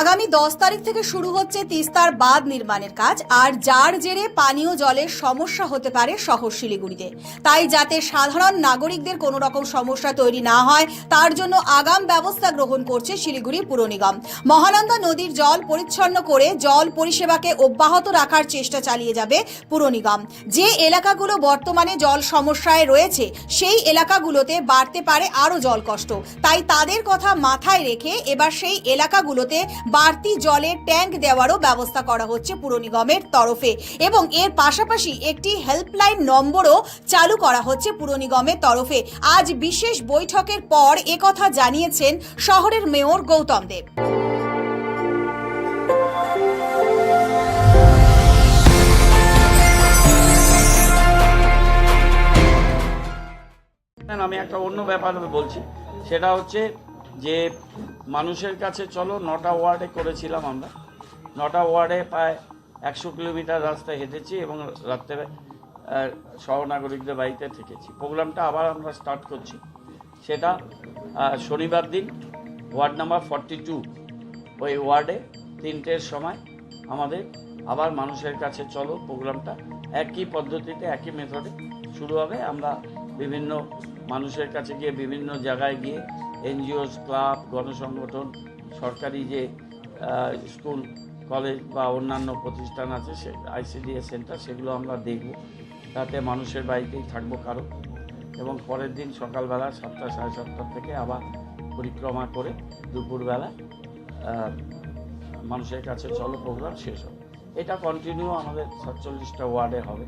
আগামী দশ তারিখ থেকে শুরু হচ্ছে তিস্তার বাঁধ নির্মাণের কাজ, আর যার জেরে পানীয় জলের সমস্যা হতে পারে শহর শিলিগুড়িতে। তাই যাতে সাধারণ নাগরিকদের কোনো রকম সমস্যা তৈরি না হয়, তার জন্য আগাম ব্যবস্থা গ্রহণ করছে শিলিগুড়ি পুর নিগম। মহানন্দা নদীর জল পরিচ্ছন্ন করে জল পরিষেবাকে অব্যাহত রাখার চেষ্টা চালিয়ে যাবে পুর নিগম। যে এলাকাগুলো বর্তমানে জল সমস্যায় রয়েছে, সেই এলাকাগুলোতে বাড়তে পারে আরও জল কষ্ট। তাই তাদের কথা মাথায় রেখে এবার সেই এলাকাগুলোতে বাড়তি জলের ট্যাঙ্ক দেওয়ারও ব্যবস্থা করা হচ্ছে পুর নিগমের তরফে এবং এর পাশাপাশি একটি হেল্পলাইন নম্বরও চালু করা হচ্ছে পুর নিগমের তরফে। আজ বিশেষ বৈঠকের পর একথা জানিয়েছেন শহরের মেয়র গৌতম দেব। আমি একটা অন্য ব্যাপার বলছি। সেটা হচ্ছে যে মানুষের কাছে চলো, নটা ওয়ার্ডে করেছিলাম আমরা। নটা ওয়ার্ডে প্রায় একশো কিলোমিটার রাস্তা হেঁটেছি এবং রাত্রে সহনাগরিকদের বাড়িতে থেকেছি। প্রোগ্রামটা আবার আমরা স্টার্ট করছি। সেটা শনিবার দিন, ওয়ার্ড নাম্বার ফর্টি টু ওই ওয়ার্ডে তিনটের সময় আমাদের আবার মানুষের কাছে চলো, প্রোগ্রামটা একই পদ্ধতিতে, একই মেথডে শুরু হবে। আমরা বিভিন্ন মানুষের কাছে গিয়ে বিভিন্ন জায়গায় গিয়ে এনজিওস, ক্লাব, গণসংগঠন, সরকারি যে স্কুল, কলেজ বা অন্যান্য প্রতিষ্ঠান আছে, সে, আইসিডিএস সেন্টার, সেগুলো আমরা দেখব। তাতে মানুষের বাড়িতেই থাকব কারও। এবং পরের দিন সকালবেলা সাতটা, সাড়ে সাতটার থেকে আবার পরিক্রমা করে দুপুরবেলা মানুষের কাছে চলো প্রোগ্রাম শেষ হবে। এটা কন্টিনিউ আমাদের সাতচল্লিশটা ওয়ার্ডে হবে।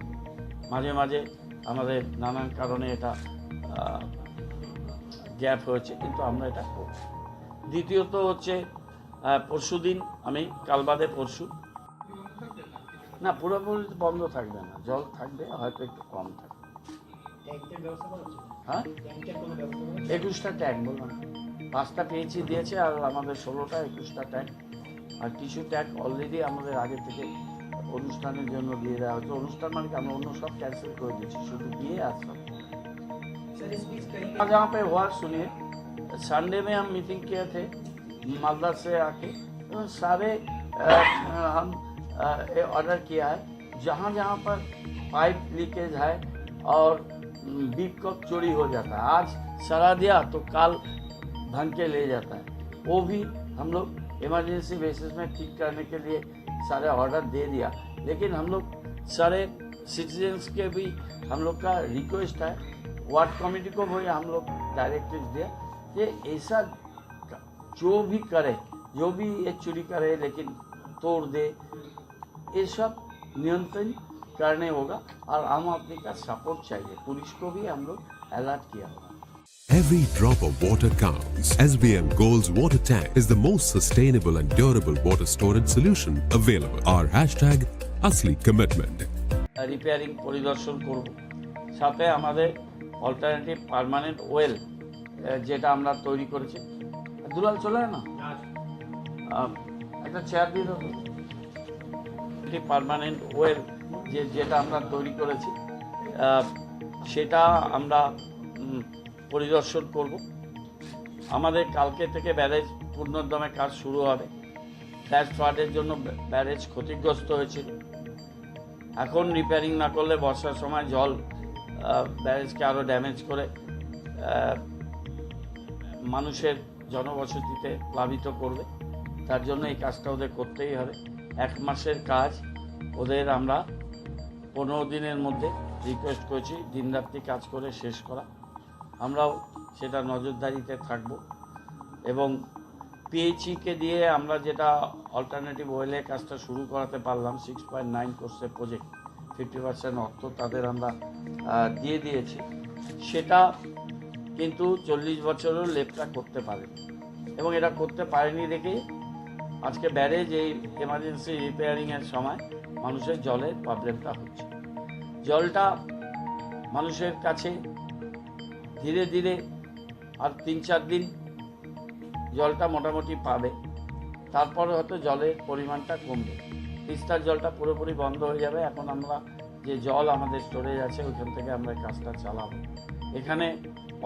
মাঝে মাঝে আমাদের নানান কারণে এটা গ্যাপ হয়েছে কিন্তু আমরা এটা করব। দ্বিতীয়ত হচ্ছে পরশু দিন আমি কাল বাদে পরশু। না পুরোপুরি বন্ধ থাকবে না জল থাকবে হয়তো একটু কম থাকবে। হ্যাঁ? একুশটা ট্যাঙ্ক বললাম পাঁচটা পেয়েছি দিয়েছে আর আমাদের ষোলোটা একুশটা ট্যাঙ্ক। আর কিছু ট্যাঙ্ক অলরেডি আমাদের আগে থেকে অনুষ্ঠানের জন্য দিয়ে দেওয়া হচ্ছে অনুষ্ঠান মানে আমরা অন্য সব ক্যান্সেल করে দিচ্ছি শুধু বিয়ে আর आज पे हुआ सुनिए। संडे में हम मीटिंग किए थे मालदा से आके। तो सारे अ, हम ऑर्डर किया है। जहाँ जहाँ पर पाइप लीकेज है और बीप कप चोरी हो जाता है। आज सरा दिया तो काल भंग के ले जाता है। वो भी हम लोग इमरजेंसी बेसिस में ठीक करने के लिए सारे ऑर्डर दे दिया। लेकिन हम लोग सारे सिटीजन्स के भी हम लोग का रिक्वेस्ट है वार्ड कमेटी को भी हम लोग डायरेक्टिव दिया कि ऐसा जो भी करे जो भी ये चोरी करे लेकिन तोड़ दे ये सब नियंत्रण करने होगा और आम आदमी का सपोर्ट चाहिए पुलिस को भी हम लोग अलर्ट किया होगा Every drop of water counts. SBM Gold's water tank is the most sustainable and durable water storage solution available. Our hashtag Asli Commitment. Repairing পরিদর্শন করব সাথে আমাদের অল্টারনেটিভ পার্মানেন্ট ওয়েল যেটা আমরা তৈরি করেছি। দুলাল, চলে না। একটা চেয়ার দিয়ে দেবো পার্মানেন্ট ওয়েল যে, যেটা আমরা তৈরি করেছি সেটা আমরা পরিদর্শন করব। আমাদের কালকে থেকে ব্যারেজ পূর্ণোদ্যমে কাজ শুরু হবে। ফ্ল্যাশ ফ্লাডের জন্য ব্যারেজ ক্ষতিগ্রস্ত হয়েছিল। এখন রিপেয়ারিং না করলে বর্ষার সময় জল ব্যারেজকে আরও ড্যামেজ করে মানুষের জনবসতিতে প্লাবিত করবে। তার জন্য এই কাজটা ওদের করতেই হবে। এক মাসের কাজ ওদের আমরা পনেরো দিনের মধ্যে রিকোয়েস্ট করেছি, দিনরাত্রি কাজ করে শেষ করা। আমরাও সেটা নজরদারিতে থাকব। এবং পিএইচইকে দিয়ে আমরা যেটা অল্টারনেটিভ ওয়েলে কাজটা শুরু করাতে পারলাম সিক্স পয়েন্ট নাইন কোর্সের প্রজেক্ট ফিফটি পার্সেন্ট অর্থ তাদের আমরা দিয়ে দিয়েছি। সেটা কিন্তু চল্লিশ বছরেও লেপটা করতে পারে। এবং এটা করতে পারেনি দেখেই আজকে ব্যারেজ এই এমার্জেন্সি রিপেয়ারিংয়ের সময় মানুষের জলের প্রবলেমটা হচ্ছে। জলটা মানুষের কাছে ধীরে ধীরে আর তিন চার দিন জলটা মোটামুটি পাবে। তারপরে হয়তো জলের পরিমাণটা কমবে। তিস্তার জলটা পুরোপুরি বন্ধ হয়ে যাবে। এখন আমরা যে জল আমাদের স্টোরেজ আছে, ওইখান থেকে আমরা কাজটা চালাবো। এখানে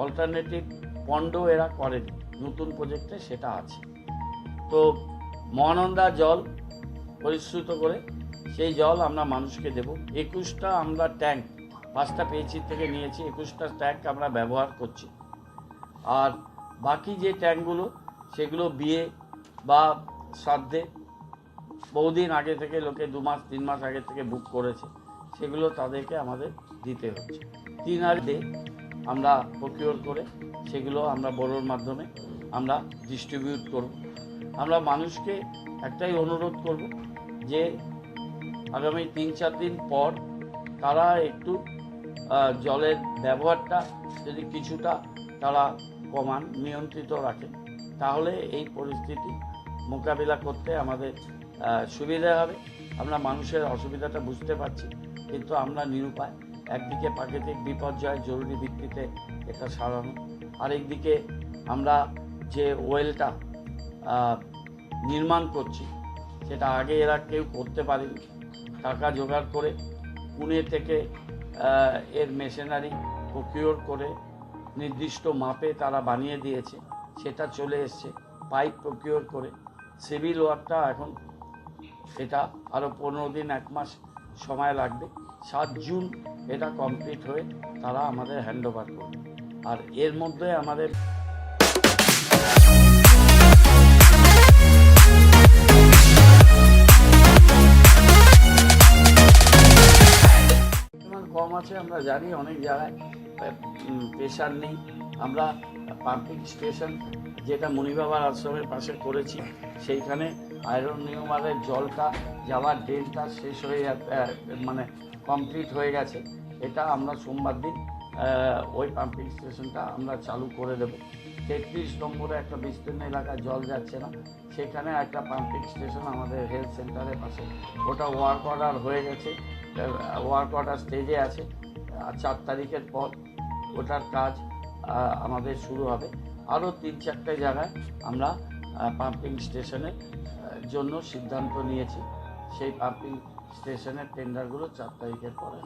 অল্টারনেটিভ পন্ড এরা করেনি, নতুন প্রজেক্টে সেটা আছে। তো মহানন্দা জল পরিশ্রুত করে সেই জল আমরা মানুষকে দেব। একুশটা আমরা ট্যাঙ্ক পাঁচটা পেয়েছি থেকে নিয়েছি, একুশটা ট্যাঙ্ক আমরা ব্যবহার করছি। আর বাকি যে ট্যাঙ্কগুলো সেগুলো বিয়ে বা শ্রাদ্ধে বহুদিন আগে থেকে, লোকে দু মাস, তিন মাস আগে থেকে বুক করেছে। সেগুলো তাদেরকে আমাদের দিতে হচ্ছে। তিন আর ডে আমরা প্রকিওর করে সেগুলো আমরা বড়োর মাধ্যমে আমরা ডিস্ট্রিবিউট করব। আমরা মানুষকে একটাই অনুরোধ করব যে আগামী তিন চার দিন পর তারা একটু জলের ব্যবহারটা যদি কিছুটা তারা কমান, নিয়ন্ত্রিত রাখেন তাহলে এই পরিস্থিতি মোকাবিলা করতে আমাদের সুবিধা হবে। আমরা মানুষের অসুবিধাটা বুঝতে পারছি। কিন্তু আমরা নিরুপায়। একদিকে প্রাকৃতিক বিপর্যয়, জরুরি ভিত্তিতে এটা সারানো, আরেকদিকে আমরা যে ওয়েলটা নির্মাণ করছি, সেটা আগে এরা কেউ করতে পারেনি। টাকা জোগাড় করে পুনে থেকে এর মেশিনারি প্রকিওর করে নির্দিষ্ট মাপে তারা বানিয়ে দিয়েছে, সেটা চলে এসছে। পাইপ প্রকিওর করে, সিভিল ওয়ার্কটা এখন সেটা আরও পনেরো দিন, এক মাস সময় লাগবে। সাত জুন এটা কমপ্লিট হয়ে তারা আমাদের হ্যান্ড ওভার করবে। আর এর মধ্যে আমাদের কম আছে, আমরা জানি অনেক জায়গায় প্রেশার নেই। আমরা পাম্পিং স্টেশন যেটা মণিবাবার আশ্রমের পাশে করেছি, সেইখানে আয়রন নিউমারের জলটা যাওয়ার ড্রেনটা শেষ হয়ে মানে কমপ্লিট হয়ে গেছে। এটা আমরা সোমবার দিন ওই পাম্পিং স্টেশনটা আমরা চালু করে দেব। তেত্রিশ নম্বরে একটা বিস্তীর্ণ এলাকায় জল যাচ্ছে না। সেখানে একটা পাম্পিং স্টেশন আমাদের হেলথ সেন্টারের পাশে। ওটা ওয়ার্ক অর্ডার হয়ে গেছে ওয়ার্ক অর্ডার স্টেজে আছে। চার তারিখের পর ওটার কাজ আমাদের শুরু হবে। আরও তিন চারটে জায়গায় আমরা পাম্পিং স্টেশনের আহ, জন্য সিদ্ধান্ত নিয়েছি। সেই পাম্পিং স্টেশনের টেন্ডারগুলো চার তারিখের পরে।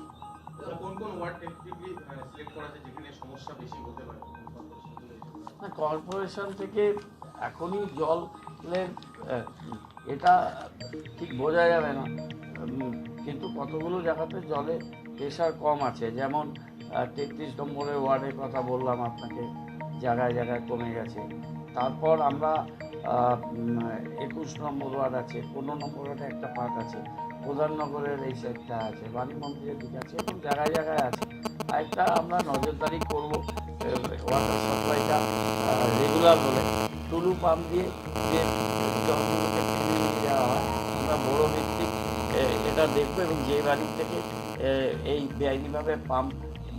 না কর্পোরেশন থেকে এখনই জলের এটা ঠিক বোঝা যাবে না। কিন্তু কতগুলো জায়গাতে জলে প্রেশার কম আছে? যেমন তেত্রিশ নম্বরের ওয়ার্ডের কথা বললাম আপনাকে জায়গায় জায়গায় কমে গেছে। তারপর আমরা একুশ নম্বর ওয়ার্ড আছে, পনেরো নম্বর ওয়ার্ডে একটা পার্ক আছে প্রধাননগরের এই সাইডটা আছে, বাণী মন্দিরের দিকে আছে এবং জায়গায় জায়গায় আছে। আরেকটা আমরা নজরদারি করব ওয়াটার সাপ্লাইটা রেগুলার হলে টুলু পাম্প দিয়ে যে জলগুলোকে টেনে নিয়ে যাওয়া হয়, আমরা বড় ভিত্তিক এটা দেখব এবং যে বাড়ির থেকে এই বেআইনিভাবে পাম্প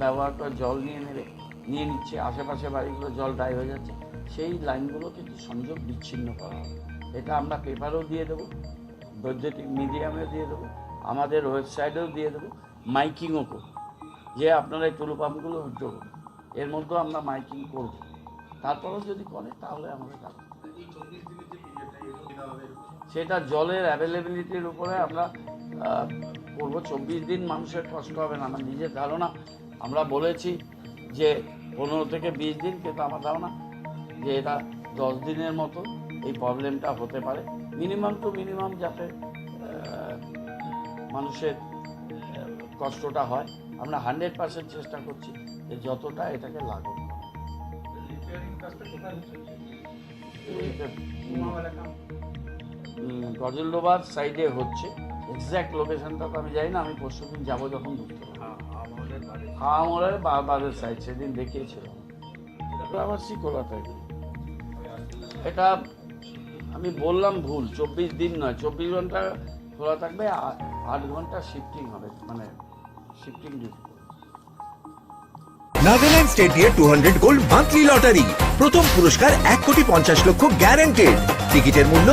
ব্যবহার করে জল নিয়ে নেবে, নিয়ে নিচ্ছে। আশেপাশে বাড়িগুলো জল ড্রাই হয়ে যাচ্ছে। সেই লাইনগুলো কিন্তু সংযোগ বিচ্ছিন্ন করা হবে। এটা আমরা পেপারও দিয়ে দেবো, বৈদ্যুতিক মিডিয়ামেও দিয়ে দেবো, আমাদের ওয়েবসাইটেও দিয়ে দেবো, মাইকিংও করব। যে আপনারা এই টুলু পাম্পগুলো দেবো এর মধ্যেও আমরা মাইকিং করব। তারপরেও যদি করে, তাহলে আমাদের কাজ এই চব্বিশ দিনের যে পিরিয়ডটা এই সুবিধা হবে এরকম সেটা জলের অ্যাভেলেবিলিটির উপরে আমরা করব। চব্বিশ দিন মানুষের কষ্ট হবে না। আমার নিজের ধারণা, আমরা বলেছি যে পনেরো থেকে বিশ দিন, কিন্তু আমার ধারণা যে এটা দশ দিনের মতো এই প্রবলেমটা হতে পারে। মিনিমাম টু মিনিমাম যাতে মানুষের কষ্টটা হয়। আমরা হান্ড্রেড পার্সেন্ট চেষ্টা করছি যে যতটা এটাকে লাঘব উম, গজলডোবার সাইডে হচ্ছে। এক্স্যাক্ট লোকেশনটা তো আমি জানি না আমি পরশু দিন যাব যখন বুঝতে হ্যাঁ আমাদের বাদের সাইড সেদিন দেখিয়েছিলাম। আবার শিকোলাতে এটা আমি বললাম ভুল, চব্বিশ দিন নয়, চব্বিশ ঘণ্টা খোলা থাকবে আট ঘণ্টা শিফটিং হবে মানে শিফটিং ডিউটি নাগাল্যান্ড স্টেট দিয়ে two hundred gold monthly lottery প্রথম পুরস্কার এক কোটি পঞ্চাশ লক্ষ গ্যারান্টেড টিকিটের মূল্য